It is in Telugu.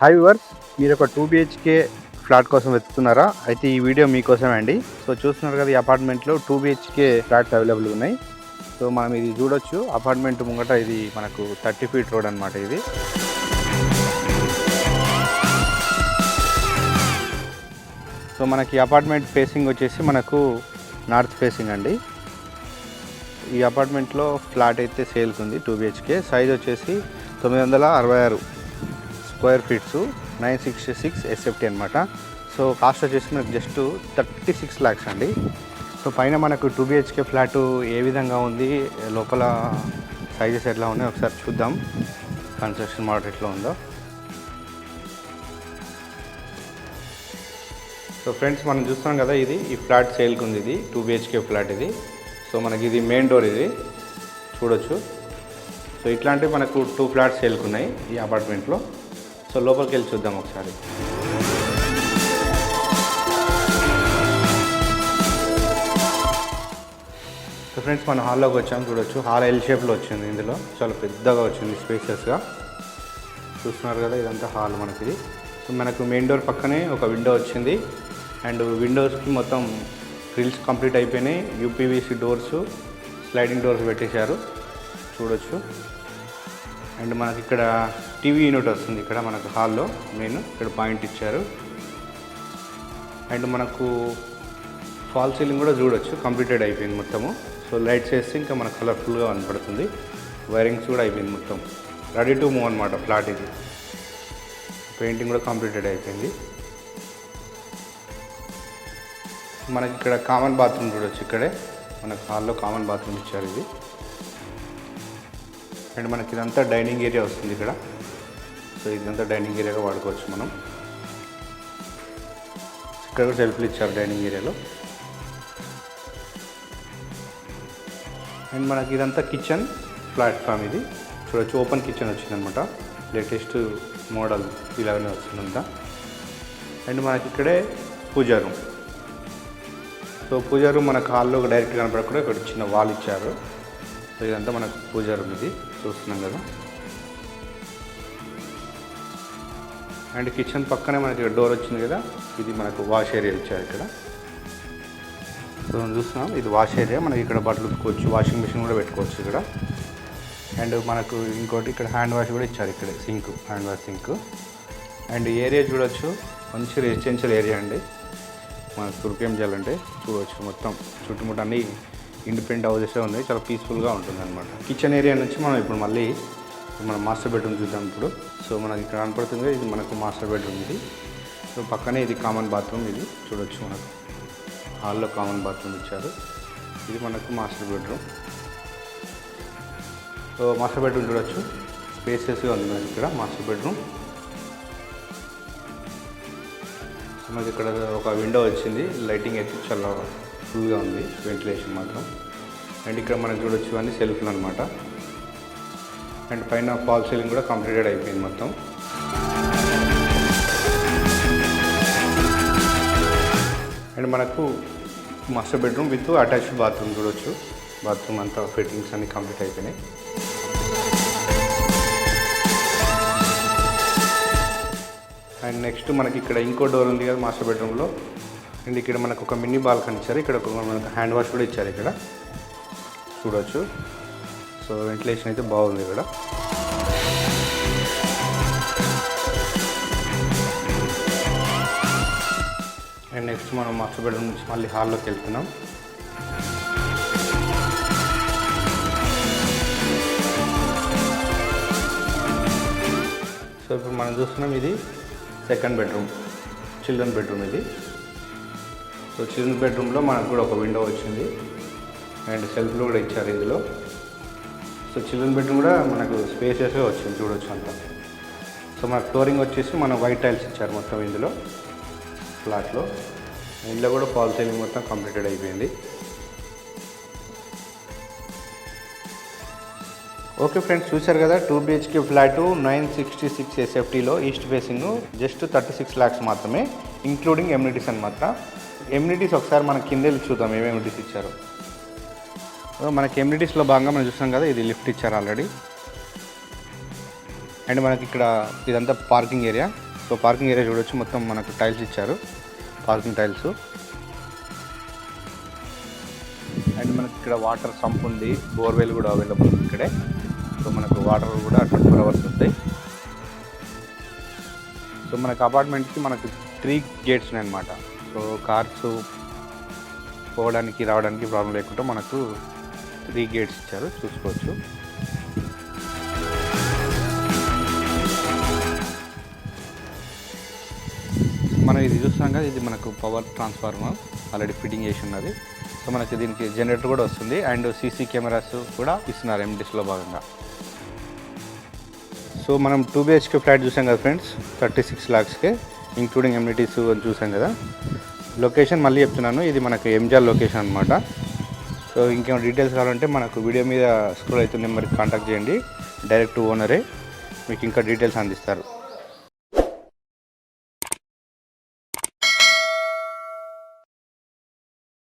హాయ్ వివర్ మీరు ఒక టూ బిహెచ్కే ఫ్లాట్ కోసం వెతుకుతున్నారా? అయితే ఈ వీడియో మీకోసమే అండి. సో చూస్తున్నారు కదా ఈ అపార్ట్మెంట్లో టూ బిహెచ్కే ఫ్లాట్స్ అవైలబుల్ ఉన్నాయి. సో మనం ఇది చూడొచ్చు. అపార్ట్మెంట్ ముంగట ఇది మనకు థర్టీ ఫీట్ రోడ్ అనమాట ఇది. సో మనకి అపార్ట్మెంట్ ఫేసింగ్ వచ్చేసి మనకు నార్త్ ఫేసింగ్ అండి. ఈ అపార్ట్మెంట్లో ఫ్లాట్ అయితే సేల్స్ ఉంది టూ బిహెచ్కే సైజ్ వచ్చేసి తొమ్మిది వందల అరవై ఆరు. Square feets nine sixty six SFT అనమాట సో కాస్ట్ వచ్చేసి మనకు జస్ట్ థర్టీ సిక్స్ ల్యాక్స్ అండి. సో పైన మనకు టూ బిహెచ్కే ఫ్లాట్ ఏ విధంగా ఉంది లోపల సైజెస్ ఎట్లా ఉన్నాయి ఒకసారి చూద్దాం. కన్స్ట్రక్షన్ మోడల్ ఎట్లా ఉందో. సో ఫ్రెండ్స్ మనం చూస్తున్నాం కదా ఇది ఈ ఫ్లాట్ సేల్కి ఉంది ఇది టూ బిహెచ్కే ఫ్లాట్ ఇది. సో మనకి ఇది మెయిన్ డోర్ ఇది. చూడొచ్చు. సో ఇట్లాంటివి మనకు టూ ఫ్లాట్స్ సేల్కి ఉన్నాయి ఈ అపార్ట్మెంట్లో. సో లోపలికి వెళ్ళి చూద్దాం ఒకసారి సో ఫ్రెండ్స్ మనం హాల్లోకి వచ్చాం. చూడొచ్చు. హాల్ ఎల్ షేప్లో వచ్చింది ఇందులో. చాలా పెద్దగా వచ్చింది స్పేసెస్గా చూస్తున్నారు కదా ఇదంతా హాల్ మనకి ఇది సో మనకు మెయిన్ డోర్ పక్కనే ఒక విండో వచ్చింది. అండ్ విండోస్కి మొత్తం గ్రిల్స్ కంప్లీట్ అయిపోయినాయి. యూపీవీసీ డోర్స్ స్లైడింగ్ డోర్స్ పెట్టేశారు. చూడొచ్చు. అండ్ మనకి ఇక్కడ టీవీ యూనిట్ వస్తుంది ఇక్కడ మనకు హాల్లో. మెయిన్ ఇక్కడ పాయింట్ ఇచ్చారు. అండ్ మనకు ఫాల్ సీలింగ్ కూడా చూడొచ్చు. కంప్లీటెడ్ అయిపోయింది మొత్తము. సో లైట్స్ వేస్తే ఇంకా మనకు కలర్ఫుల్గా కనపడుతుంది. వైరింగ్స్ కూడా అయిపోయింది మొత్తం. రెడీ టు మూవ్ అనమాట ఫ్లాట్ ఇది. పెయింటింగ్ కూడా కంప్లీటెడ్ అయిపోయింది. మనకి ఇక్కడ కామన్ బాత్రూమ్ చూడొచ్చు ఇక్కడే. మనకు హాల్లో కామన్ బాత్రూమ్ ఇచ్చారు ఇది. అండ్ మనకి ఇదంతా డైనింగ్ ఏరియా వస్తుంది ఇక్కడ. సో ఇదంతా డైనింగ్ ఏరియాగా వాడుకోవచ్చు మనం. ఇక్కడ కూడా సెల్ఫ్లు ఇచ్చారు డైనింగ్ ఏరియాలో. అండ్ మనకి ఇదంతా కిచెన్ ప్లాట్ఫామ్ ఇది. చూడొచ్చు ఓపెన్ కిచెన్ వచ్చిందనమాట. లేటెస్ట్ మోడల్ ఇలాగనే వచ్చిందంతా అండ్ మనకి ఇక్కడే pooja room. So pooja room మనకు హాల్లో డైరెక్ట్ కనపడకుండా ఇక్కడ చిన్న వాల్ ఇచ్చారు. సో ఇదంతా మనకు పూజా రూమ్ ఇది. చూస్తున్నాం కదా. అండ్ కిచెన్ పక్కనే మనకి డోర్ వచ్చింది కదా. ఇది మనకు వాష్ ఏరియా ఇచ్చారు ఇక్కడ. సో చూస్తున్నాం ఇది వాష్ ఏరియా. మనకి ఇక్కడ బట్టలు ఉతుకోవచ్చు వాషింగ్ మిషన్ కూడా పెట్టుకోవచ్చు ఇక్కడ. అండ్ మనకు ఇంకోటి ఇక్కడ హ్యాండ్ వాష్ కూడా ఇచ్చారు ఇక్కడ sink hand wash sink. And area చూడొచ్చు మంచి రెసిడెన్షియల్ ఏరియా అండి. మన తుర్కేం చేయాలంటే చూడవచ్చు మొత్తం. చుట్టుముట్టు అన్ని ఇండిపెండెంట్ హౌసెస్ ఉంది. చాలా పీస్ఫుల్గా ఉంటుంది అనమాట కిచెన్ ఏరియా నుంచి మనం ఇప్పుడు మళ్ళీ మన మాస్టర్ బెడ్రూమ్ చూద్దాం ఇప్పుడు. సో మనకి ఇక్కడ కనపడుతుంది ఇది మనకు మాస్టర్ బెడ్రూమ్ ఇది. సో పక్కనే ఇది కామన్ బాత్రూమ్ ఇది. చూడొచ్చు మనకు. హాల్లో కామన్ బాత్రూమ్ ఇచ్చారు. ఇది మనకు master bedroom. So master bedroom చూడొచ్చు. స్పేసెస్గా ఉంది మనకి ఇక్కడ మాస్టర్ బెడ్రూమ్. మనకి ఇక్కడ ఒక విండో వచ్చింది. లైటింగ్ అయితే చాలా ఫుల్గా ఉంది వెంటిలేషన్ మాత్రం. అండ్ ఇక్కడ మనకు చూడొచ్చు అన్ని సెల్ఫ్లు అనమాట అండ్ పైన ఫాల్ సీలింగ్ కూడా కంప్లీటెడ్ అయిపోయింది మొత్తం. అండ్ మనకు master bedroom with attached bathroom చూడొచ్చు. బాత్రూమ్ అంతా ఫిట్టింగ్స్ అన్ని కంప్లీట్ అయిపోయినాయి. అండ్ నెక్స్ట్ మనకి ఇక్కడ ఇంకో డోర్ ఉంది కదా మాస్టర్ బెడ్రూమ్లో. అండ్ ఇక్కడ మనకు ఒక మినీ బాల్కనీ ఇచ్చారు. ఇక్కడ ఒక మనకు హ్యాండ్ వాష్ కూడా ఇచ్చారు ఇక్కడ. చూడొచ్చు. సో వెంటిలేషన్ అయితే బాగుంది ఇక్కడ. అండ్ నెక్స్ట్ మనం మాస్టర్ బెడ్రూమ్ నుంచి మళ్ళీ హాల్లోకి వెళ్తున్నాం. సో ఇప్పుడు మనం చూస్తున్నాం ఇది సెకండ్ బెడ్రూమ్ చిల్డ్రన్ బెడ్రూమ్ ఇది. సో చిల్డ్రన్ బెడ్రూమ్లో మనకు కూడా ఒక విండో వచ్చింది. అండ్ సెల్ఫ్లు కూడా ఇచ్చారు ఇందులో. సో చిల్డ్రన్ బెడ్రూమ్ కూడా మనకు స్పేసెస్గా వచ్చింది చూడొచ్చు అంతా. సో మన ఫ్లోరింగ్ వచ్చేసి మన వైట్ టైల్స్ ఇచ్చారు మొత్తం ఇందులో ఫ్లాట్లో. ఇందులో కూడా ఫాల్ సీలింగ్ మొత్తం కంప్లీటెడ్ అయిపోయింది. ఓకే ఫ్రెండ్స్ చూశారు కదా two BHK flat nine sixty six ఎస్ఎఫ్టీలో east facing just thirty six lakhs మాత్రమే ఇంక్లూడింగ్ ఎమ్యూనిటీస్ అనమాట ఎమ్యూనిటీస్ ఒకసారి మన కింద వెళ్ళి చూద్దాం ఏమేమి ఎమ్యూనిటీస్ ఇచ్చారు. మనకి ఎమ్యూనిటీస్లో భాగంగా మనం చూస్తాం కదా ఇది లిఫ్ట్ ఇచ్చారు ఆల్రెడీ. అండ్ మనకి ఇక్కడ ఇదంతా parking area. So parking area చూడొచ్చు మొత్తం మనకు టైల్స్ ఇచ్చారు పార్కింగ్ టైల్స్. అండ్ మనకి ఇక్కడ వాటర్ సంప్ ఉంది బోర్వెల్ కూడా అవైలబుల్ ఉంది ఇక్కడే. సో మనకు వాటర్ కూడా ట్వంటీ ఫోర్ అవర్స్ వస్తాయి సో మనకు అపార్ట్మెంట్కి మనకు త్రీ గేట్స్ ఉన్నాయన్నమాట. సో కార్స్ పోవడానికి రావడానికి ప్రాబ్లం లేకుండా మనకు త్రీ గేట్స్ ఇచ్చారు. చూసుకోవచ్చు. మనం ఇది చూస్తున్నాం కదా ఇది మనకు పవర్ ట్రాన్స్ఫార్మర్ ఆల్రెడీ ఫిట్టింగ్ చేసి ఉన్నది. సో మనకి దీనికి జనరేటర్ కూడా వస్తుంది. అండ్ సీసీ కెమెరాస్ కూడా ఇస్తున్నారు ఎండిస్లో భాగంగా. సో మనం టూ బిహెచ్కే ఫ్లాట్ చూసాం కదా ఫ్రెండ్స్ థర్టీ సిక్స్ ల్యాక్స్కే ఇంక్లూడింగ్ ఎమ్యూనిటీస్ అని చూసాం కదా. లొకేషన్ మళ్ళీ చెప్తున్నాను. ఇది మనకు ఎంజాల్ లొకేషన్ అనమాట సో ఇంకేమైనా డీటెయిల్స్ కావాలంటే మనకు వీడియో మీద స్క్రోల్ అవుతున్న నెంబర్కి కాంటాక్ట్ చేయండి. డైరెక్ట్ ఓనరే మీకు ఇంకా డీటెయిల్స్ అందిస్తారు.